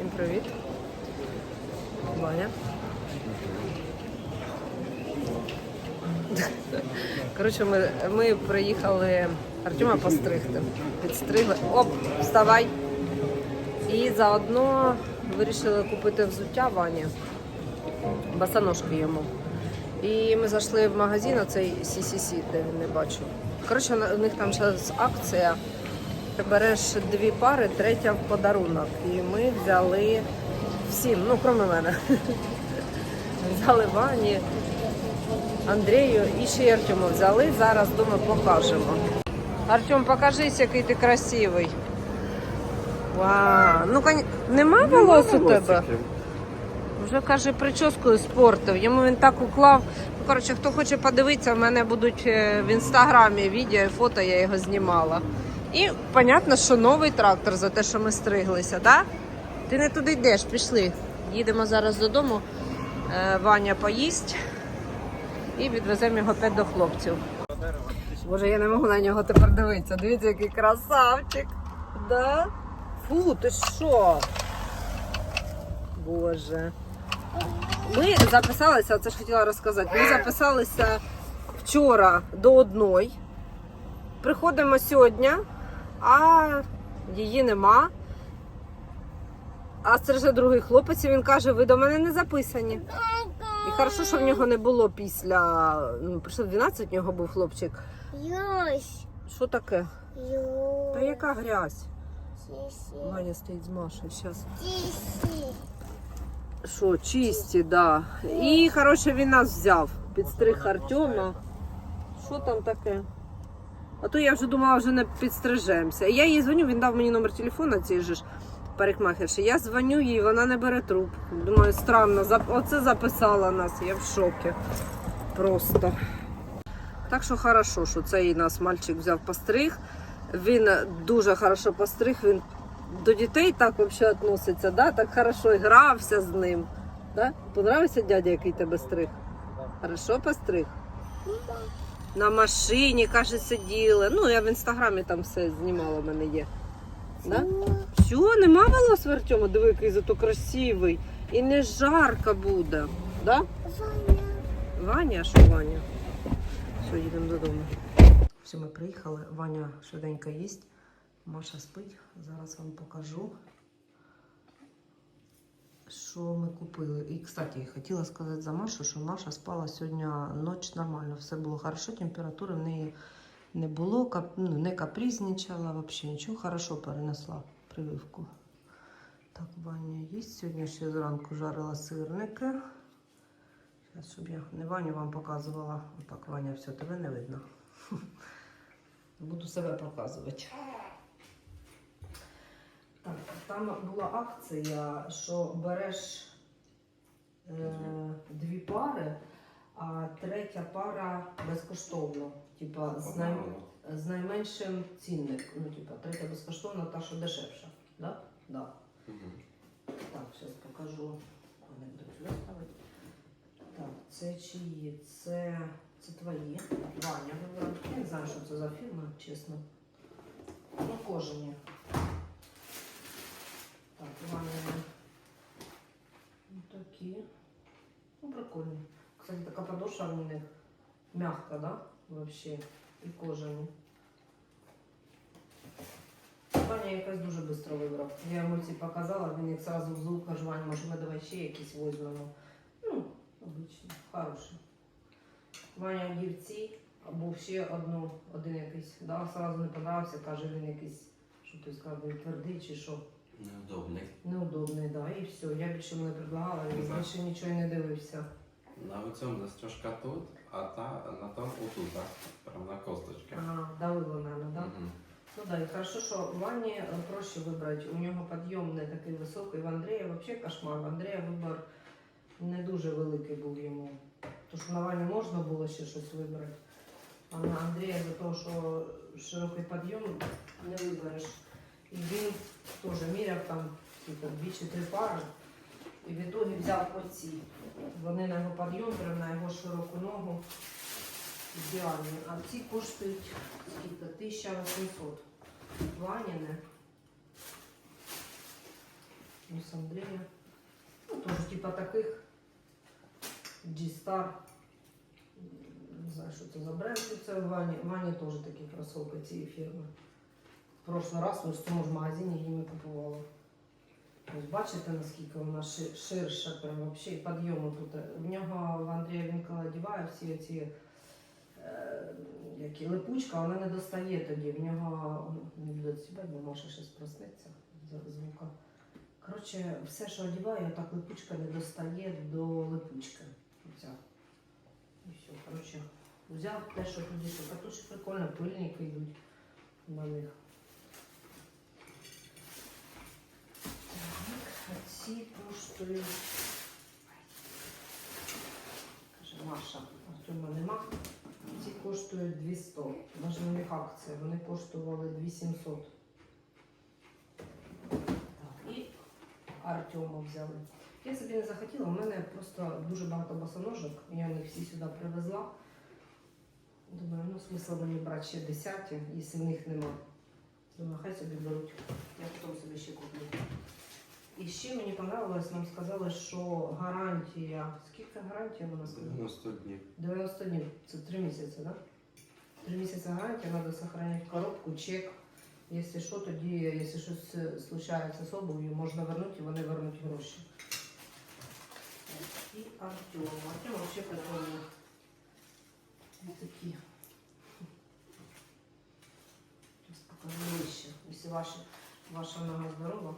Всім привіт. Ваня. Коротше, ми, ми приїхали Артема постригти. Підстригли. Оп, вставай. І заодно вирішили купити взуття Вані. Босоножки йому. І ми зайшли в магазин, оцей CCC, де він не бачив. Коротше, у них там зараз акція. Ти береш дві пари, третя в подарунок. І ми взяли всім, ну, крім мене. Взяли Вані, Андрію і ще й Артему взяли. Зараз, думаю, покажемо. Артем, покажись, який ти красивий. Вау. Ну, нема волос у тебе? Вже каже, прическою спортив. Йому він так уклав. Ну, коротше, хто хоче подивитися, в мене будуть е, в інстаграмі відео і фото, я його знімала. І понятно, що новий трактор за те, що ми стриглися, да? Ти не туди йдеш, пішли. Їдемо зараз додому. Е, Ваня поїсть і відвеземо його опять до хлопців. Боже, я не можу на нього тепер дивитися. Дивіться, який красавчик. Да? Фу, ти що? Боже. Ми записалися, це ж хотіла розказати. Ми записалися вчора до одної. Приходимо сьогодні, а її нема. А це вже другий хлопець, і він каже, ви до мене не записані. І хорошо, що в нього не було після. Ну, прийшло 12, в нього був хлопчик. Йось, Що таке? йось, Та яка грязь? Ваня стоїть з Машею. Зараз. Що, чисті, да. І, коротше, він нас взяв. Підстриг Артема. Що там таке? А то я вже думала, вже не підстрижемося. Я їй дзвоню, він дав мені номер телефона цієї ж парикмахерші. Я дзвоню їй, вона не бере трубку. Думаю, странно, оце записала нас, я в шокі. Просто. Так що хорошо, що цей нас мальчик взяв постриг. Він дуже хорошо постриг, він до дітей так взагалі відноситься, да? так хорошо грався з ним. Да? Понравився дядя, який тебе стриг? Хорошо постриг? На машині, каже, сиділи. Ну, я в інстаграмі там все знімала, в мене є. Да? Все, нема волос в Артема, диви, який зато красивий. І не жарко буде. Да? Ваня, а що Ваня? Все, їдемо додому. Все, ми приїхали. Ваня швиденько їсть. Маша спить. Зараз вам покажу, що ми купили. І, кстати, хотіла сказати за Машу, що Маша спала сьогодні ніч нормально. Все було хорошо, температури в неї не було, кап- ну, не капризничала, взагалі нічого. Хорошо перенесла прививку. Так, Ваня їсть. Сьогодні ще зранку жарила сирники. Зараз, щоб я не Ваню вам показувала. Отак, Ваня, все, тебе не видно. Буду себе показувати. Там була акція, що береш е, дві пари, а третя пара безкоштовно. Типа з, най, з найменшим цінником. Ну, типа, третя безкоштовна, та що дешевша. Да? Да. Так, зараз покажу. Так, це чиї? Це, це твої. Ваня. Я не знаю, що це за фірма, чесно. Ну, кожені. Так, Ваня. Ну, такі. Ну. Кстати, така подошва в них мягка, да? Вообще. І кожані. Ваня якось дуже швидко вибрав. Я йому ці показала, він їх одразу взув, кажу, Ваня, може ми давай ще якісь візьмемо. Ну, обичні, хороші. Ваня огірці, або ще одну, один якийсь, да, сразу не подався, каже, він якийсь, що ти сказав, він твердий чи що. Неудобний. Неудобний, да, і все. Я більше не предлагала, він більше нічого не дивився. На цьому застежка тут, а та на тому отут, так? Прям на косточці. Ага, давило, наверное, да? Мгм. Ну да, і хорошо, що Вані е, проще вибрати. У нього підйом не такий високий. В Андрія взагалі кошмар. В Андрія вибір не дуже великий був йому. Що на Вані можна було ще щось вибрати. А на Андрія за того, що широкий підйом не вибереш. І він теж міряв там типу, дві чи три пари. І в ітогі взяв оці. Вони на його підйом, прямо на його широку ногу. Ідеальні. А ці коштують скільки? 1800. Ваніни. Плюс Андрея. Ну, тоже типа таких. G-Star. Не знаю, що це за бренд. Ну, Це в Вані. Вані теж такі кросовки цієї фірми. В прошлый раз ось в цьому ж магазині її ми купували. Бачите, наскільки вона ширша, прям вообще і підйому тут. В нього в Андрія він коли одіває всі ці е, липучка, вона не достає тоді. В нього не буде себе, бо може щось проснеться звука. Коротше, все, що одіваю, так липучка не достає до липучки. Оця. І все, коротше, взяв те, що тоді, що так прикольно, пильники йдуть на них. Так, а ці коштують. Каже, Маша, Артема нема. Ці коштують 200. Може на них акція. Вони коштували 2700. Так, і Артема взяли. Я собі не захотіла, у мене просто дуже багато босоножок. Я їх всі сюди привезла. Думаю, ну смисл мені брати ще десяті, якщо в них нема. Думаю, хай собі беруть. Я потім собі ще куплю. І ще мені понравилось, нам сказали, що гарантія. Скільки гарантія вона сказала? 90 днів. 90 днів. Це 3 місяці, да? 3 місяці гарантія, треба сохранити коробку, чек. Якщо що, тоді, якщо щось е, случається з обув'ю, можна вернути, і вони вернуть гроші. І Артем. Артем вообще прикольний. Ось такі. Зараз покажу вище. Якщо ваша, ваша нога здорова.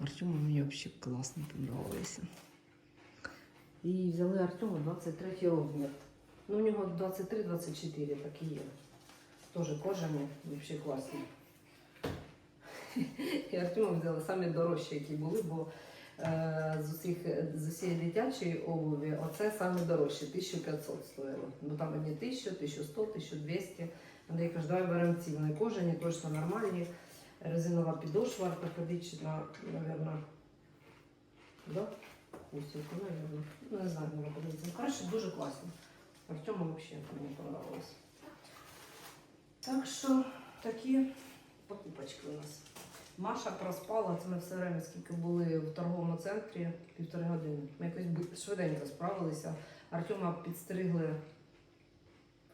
Артему мені взагалі класно подобається. І взяли Артему 23 розмір. Ну, у нього 23-24 так і є. Теж кожані, взагалі класні. І Артему взяли самі дорожчі, які були, бо е, з, усіх, з усієї дитячої обуві оце саме дорожче, 1500 стоїло. Бо там одні 1000, 1100, 1200. Андрій каже, давай беремо ці, вони кожані, точно нормальні. Резинова підошва ортопедична, мабуть. Да? Усілка, наверное. Ну, не знаю, не подивитися. Коротше, дуже класно. Артему взагалі мені понравилось. Так що такі покупочки у нас. Маша проспала, це ми все время, скільки були в торговому центрі, півтори години. Ми якось швиденько справилися. Артема підстригли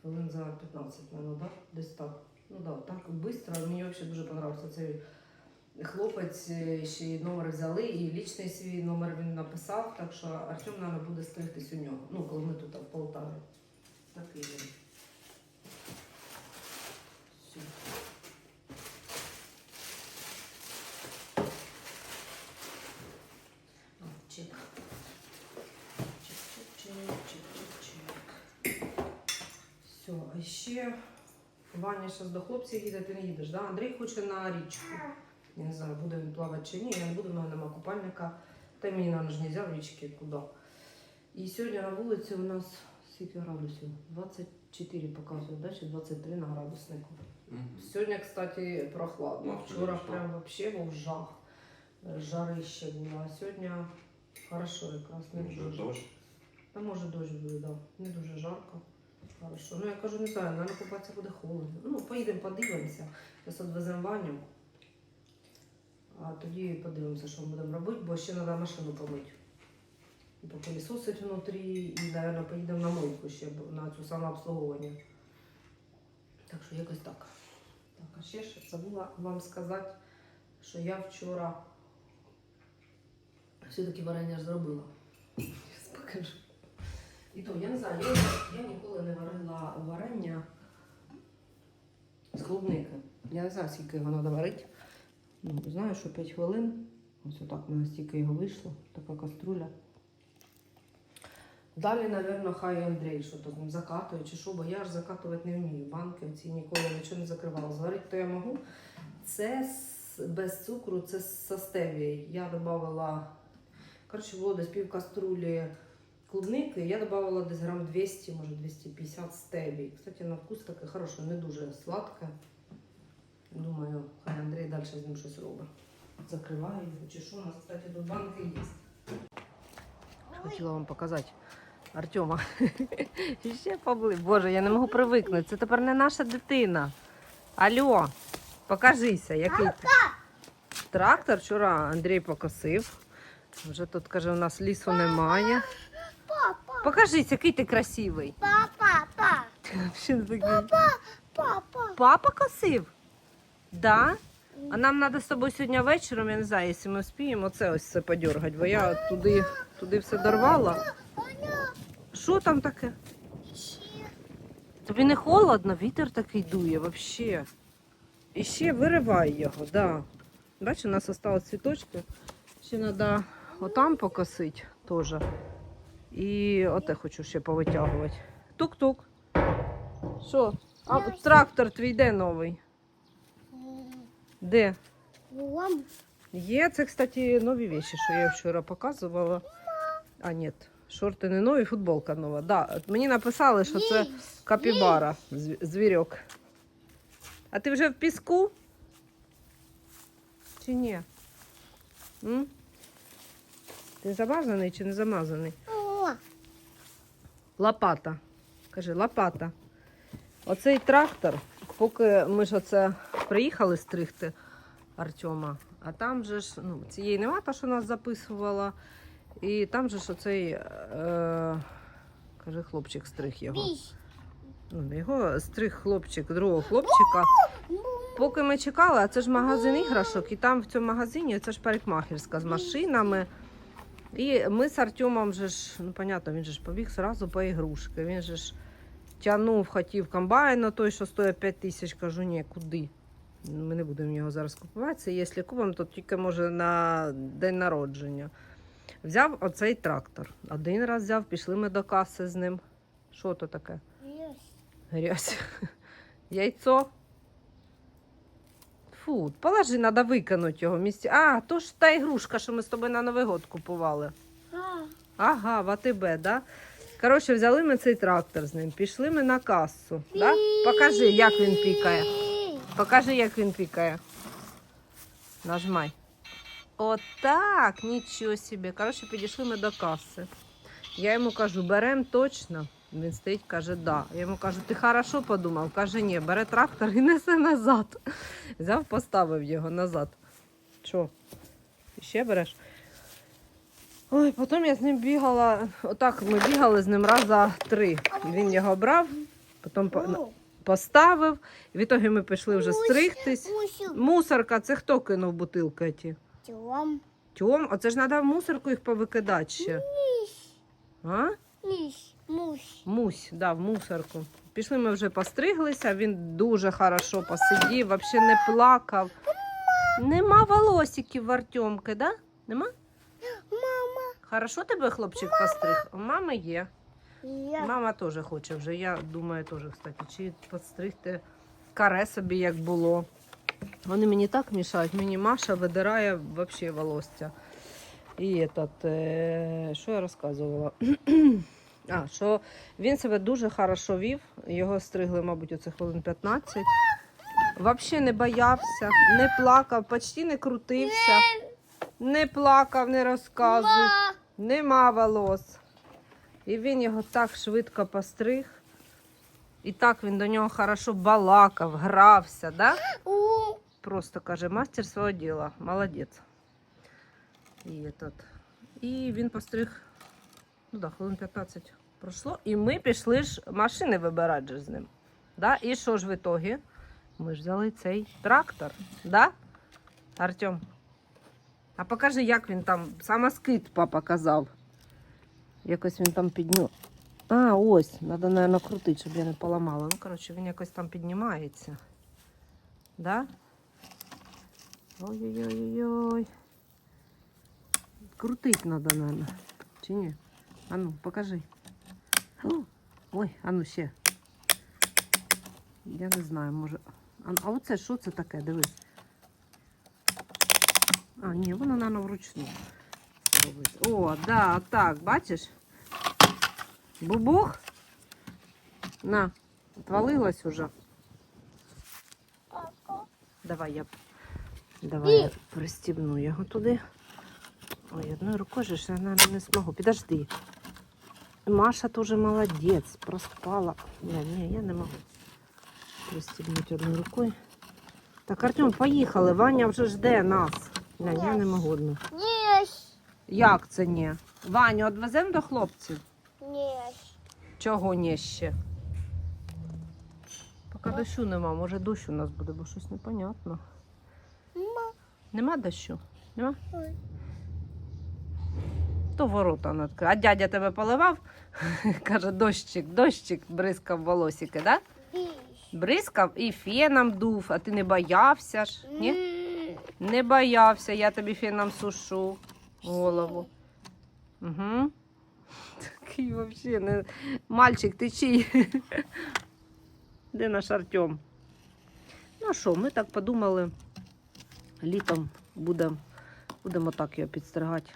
хвилин за 15, мабуть, да? десь так. Ну да, так швидко. Мені взагалі дуже подобався цей хлопець. е, Ще й номер взяли, і лічний свій номер він написав, так що Артем, мабуть, буде стригтись у нього. Ну, коли ми тут в Полтаві. Він. Чек, чек, чек. Все, а ще Ваня зараз до хлопців їде, ти не їдеш, да? Андрій хоче на річку. Я не знаю, буде він плавати чи ні, я не буду, в мене нема купальника. Та й мені нам ж нельзя в річки куди. І сьогодні на вулиці у нас скільки градусів? 24 показує, да? чи 23 на градуснику. Сьогодні, кстати, прохладно. Ну, Вчора прям вообще був жах. Жарище було. А сьогодні хорошо якраз не Може дуже. дощ? Та може дощ буде, да. Не дуже жарко. Хорошо. Ну я кажу, не знаю, наверное, купатися буде холодно. Ну, поїдемо, подивимося. Зараз відвеземо Ваню. А тоді подивимося, що ми будемо робити, бо ще треба машину помити. І попилісосить внутрі, і, мабуть, поїдемо на мойку ще на цю самообслуговування. Так що якось так. Так, а ще ж забула вам сказати, що я вчора все-таки варення зробила. Зараз покажу. І то, я не знаю, я, я ніколи не варила варення з клубники. Я не знаю, скільки його треба варити. Ну, знаю, що 5 хвилин. Ось отак в мене стільки його вийшло, така каструля. Далі, мабуть, хай Андрій що з закатує чи що, бо я ж закатувати не вмію. Банки ці ніколи нічого не закривала. Зварити то я можу. Це без цукру, це з стевією. Я додавала, коротше, було десь пів каструлі клубники, я додавала десь грам 200, може 250 стевії. Кстати, на вкус таке хороше, не дуже сладке. Думаю, хай Андрій далі з ним щось робить. Закриваю його чи що, у нас, кстати, тут банки є. Хотіла вам показати Артема. Ще побли. Боже, я не можу привикнути. Це тепер не наша дитина. Алло, покажися, який ти. трактор. Вчора Андрій покосив. Вже тут каже, у нас лісу немає. Папа, Покажись, який ти красивий. папа, папа, Ще не такий. папа. Папа косив? Да? А нам треба з тобою сьогодні вечором, я не знаю, якщо ми спіємо, оце ось все подергати, бо я туди, туди все дорвала. Що там таке? Тобі не холодно, вітер такий дує взагалі. І ще виривай його, да. Бачиш, у нас залишились цвіточки. Ще треба отам покосити теж. І оте хочу ще повитягувати. Тук-тук. Що? А трактор твій де новий? Де? Є, це, кстати, нові вещи, що я вчора показувала. А, ні, шорти не нові, футболка нова. Да, мені написали, що це капібара, зв- звірок. А ти вже в піску? Чи ні? М? Ти замазаний чи не замазаний? Лопата. Кажи, лопата. Оцей трактор, поки ми ж оце приїхали стригти Артема, а там же ж, ну, цієї нема, та, що нас записувала. І там же ж оцей, е, каже, хлопчик стриг його. Ну, його стриг хлопчик, другого хлопчика. Поки ми чекали, а це ж магазин іграшок, і там в цьому магазині це ж парикмахерська з машинами. І ми з Артемом же ж, ну понятно, він же ж побіг зразу по ігрушки. Він же ж тягнув, хотів комбайн, на той, що стоїть 5 тисяч, кажу, ні, куди? Ми не будемо його зараз купувати. Це якщо купимо, то тільки може на день народження. Взяв оцей трактор. Один раз взяв, пішли ми до каси з ним. Що то таке? Бісь. Грязь. Яйцо. Фу, положи, треба викинути його в місці. А, то ж та ігрушка, що ми з тобою на Новий год купували. А, Ага, в АТБ, да? Коротше, взяли ми цей трактор з ним, пішли ми на касу. Да? Покажи, як він пікає. Покажи, як він пікає. Нажмай. Отак, нічого собі. Коротше, підійшли ми до каси. Я йому кажу, берем точно. Він стоїть, каже, да. Я йому кажу, ти хорошо подумав? Каже, ні, бере трактор і несе назад. Взяв, поставив його назад. Що? Ще береш? Ой, потім я з ним бігала. Отак ми бігали з ним раза три. Він його брав, потім поставив. І в ітогі ми пішли вже стригтись. Мусорка, це хто кинув бутилки ті? Тьом. Тьом, оце ж треба в мусорку їх повикидати ще. Місь. А? Місь. Мусь. Мусь, да, в мусорку. Пішли ми вже постриглися, він дуже хорошо посидів, взагалі не плакав. Нема волосиків в Артемки, да? Нема? Мама. Хорошо тебе хлопчик постриг? У мами є. Я. Мама теж хоче вже. Я думаю, теж, кстати, чи підстригти каре собі, як було. Вони мені так мішають. Мені Маша видирає взагалі волосся. І этот, е, що я розказувала? а, що він себе дуже хорошо вів. Його стригли, мабуть, оце хвилин 15. Взагалі не боявся, не плакав, почти не крутився, не плакав, не розказуй. Ма. Нема волос. І він його так швидко постриг. І так він до нього хорошо балакав, грався, да? Просто каже, мастер свого діла, молодець. І, этот. і він постриг, ну да, хвилин 15 пройшло. І ми пішли ж машини вибирати з ним. Да? І що ж в ітогі? Ми ж взяли цей трактор, да? Артем? А покажи, як він там, самоскид папа казав. Якось він там підняв. А, ось, треба, мабуть, крутити, щоб я не поламала. Ну, коротше, він якось там піднімається. Да? Ой-ой-ой-ой. Крутить надо, наверное. Чи ні? А ну, покажи. Ой, а ну ще. Я не знаю, може. А, оце що це таке? Дивись. А, ні, воно, наверное, вручну. О, да, так, бачиш? Бубух. На, отвалилась уже. Давай я Давай я пристібну його туди. Ой, одною рукою ж я, наверное, не змогу. Підожди. Маша теж молодець, проспала. Ні, ні, я не можу пристібнути одною рукою. Так, Артем, поїхали. Ваня вже жде нас. Глянь, я не можу. Ні. Як це ні? Ваню, відвеземо до хлопців? Ні. Чого ні ще? Поки дощу нема, може дощ у нас буде, бо щось непонятно. Ма. Нема дощу? Нема? Ой. То ворота надкрив. А дядя тебе поливав? Каже, дощик, дощик бризкав волосики, да? Бризкав і феном дув, а ти не боявся ж? Ні? Не боявся, я тобі феном сушу голову. Угу. Такий взагалі не... Мальчик, ти чий? Де наш Артем? Ну що, ми так подумали, літом будемо будемо так його підстригати.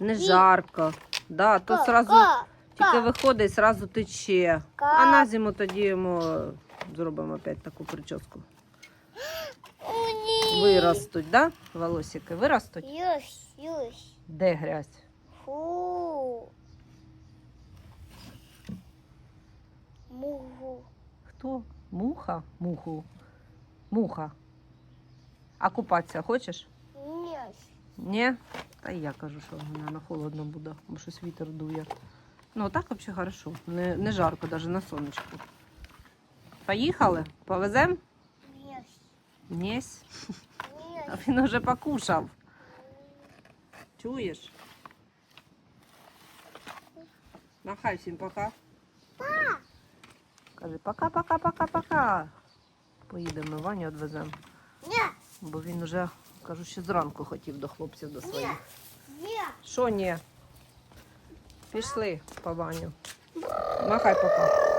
Не Ні. жарко. Да, то сразу тільки виходить, сразу тече. А на зиму тоді йому зробимо опять таку прическу. Виростуть, да? Волосики виростуть? Юсь, юсь. Де грязь? Фу. Мугу. Хто? Муха? Муху. Муха. А купатися хочеш? Ні. Ні? Та я кажу, що на холодно буде, бо щось вітер дує. Ну, так взагалі хорошо. Не, не жарко, навіть на сонечку. Поїхали? Повезем? Ні. Нєсь. А він уже покушав. Чуєш? Махай всім пока. Кажи пока-пока-пока-пока. Поїдемо Ваню відвеземо. Ні. Бо він уже, кажу, ще зранку хотів до хлопців до своїх. Ні. Що ні? Пішли по Ваню. Махай пока.